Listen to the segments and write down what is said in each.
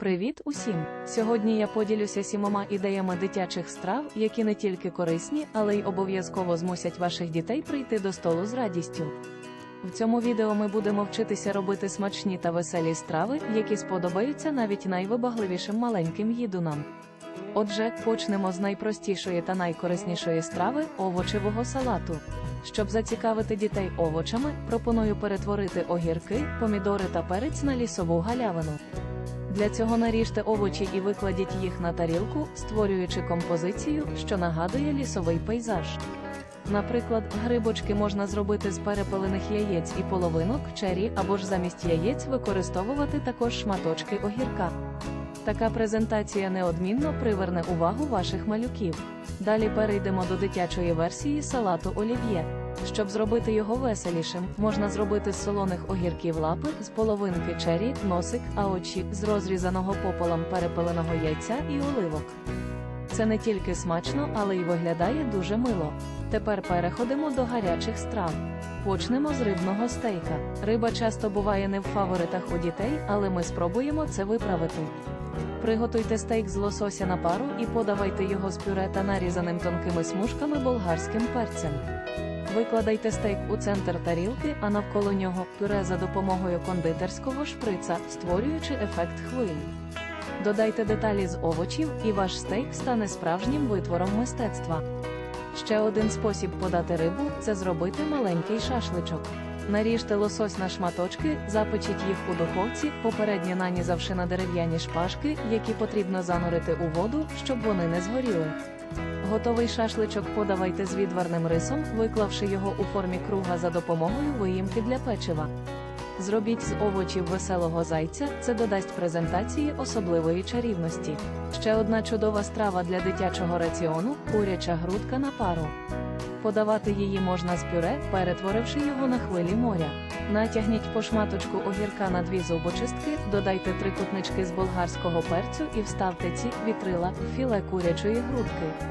Привіт усім! Сьогодні я поділюся сімома ідеями дитячих страв, які не тільки корисні, але й обов'язково змусять ваших дітей прийти до столу з радістю. В цьому відео ми будемо вчитися робити смачні та веселі страви, які сподобаються навіть найвибагливішим маленьким їдунам. Отже, почнемо з найпростішої та найкориснішої страви овочевого салату. Щоб зацікавити дітей овочами, пропоную перетворити огірки, помідори та перець на лісову галявину. Для цього наріжте овочі і викладіть їх на тарілку, створюючи композицію, що нагадує лісовий пейзаж. Наприклад, грибочки можна зробити з перепелених яєць і половинок чері або ж замість яєць використовувати також шматочки огірка. Така презентація неодмінно приверне увагу ваших малюків. Далі перейдемо до дитячої версії салату олів'є. Щоб зробити його веселішим, можна зробити з солоних огірків лапи, з половинки чері, носик, а очі з розрізаного пополам перепеленого яйця і оливок. Це не тільки смачно, але й виглядає дуже мило. Тепер переходимо до гарячих страв. Почнемо з рибного стейка. Риба часто буває не в фаворитах у дітей, але ми спробуємо це виправити. Приготуйте стейк з лосося на пару і подавайте його з пюре та нарізаним тонкими смужками болгарським перцем. Викладайте стейк у центр тарілки, а навколо нього пюре за допомогою кондитерського шприца, створюючи ефект хвиль. Додайте деталі з овочів, і ваш стейк стане справжнім витвором мистецтва. Ще один спосіб подати рибу це зробити маленький шашличок. Наріжте лосось на шматочки, запечіть їх у духовці, попередньо нанізавши на дерев'яні шпажки, які потрібно занурити у воду, щоб вони не згоріли. Готовий шашличок подавайте з відварним рисом, виклавши його у формі круга за допомогою виїмки для печива. Зробіть з овочів веселого зайця, це додасть презентації особливої чарівності. Ще одна чудова страва для дитячого раціону куряча грудка на пару. Подавати її можна з пюре, перетворивши його на хвилі моря. Натягніть по шматочку огірка на дві зубочистки, додайте трикутнички з болгарського перцю і вставте ці вітрила в філе курячої грудки.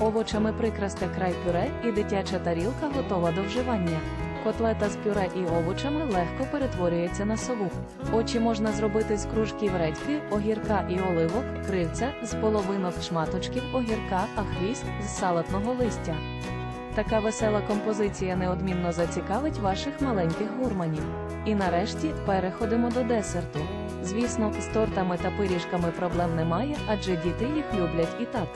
Овочами прикрасьте край пюре, і дитяча тарілка готова до вживання. Котлета з пюре і овочами легко перетворюється на сову. Очі можна зробити з кружків редьки, огірка і оливок, кривця з половинок шматочків огірка, а хвіст з салатного листя. Така весела композиція неодмінно зацікавить ваших маленьких гурманів. І нарешті переходимо до десерту. Звісно, з тортами та пиріжками проблем немає, адже діти їх люблять і так.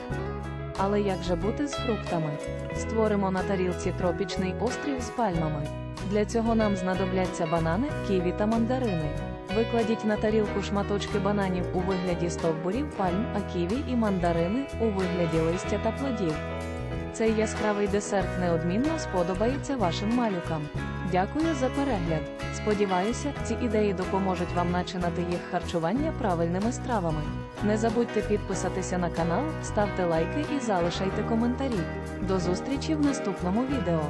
Але як же бути з фруктами? Створимо на тарілці тропічний острів з пальмами. Для цього нам знадобляться банани, ківі та мандарини. Викладіть на тарілку шматочки бананів у вигляді стовбурів пальм, а ківі і мандарини у вигляді листя та плодів. Цей яскравий десерт неодмінно сподобається вашим малюкам. Дякую за перегляд. Сподіваюся, ці ідеї допоможуть вам начинати їх харчування правильними стравами. Не забудьте підписатися на канал, ставте лайки і залишайте коментарі. До зустрічі в наступному відео.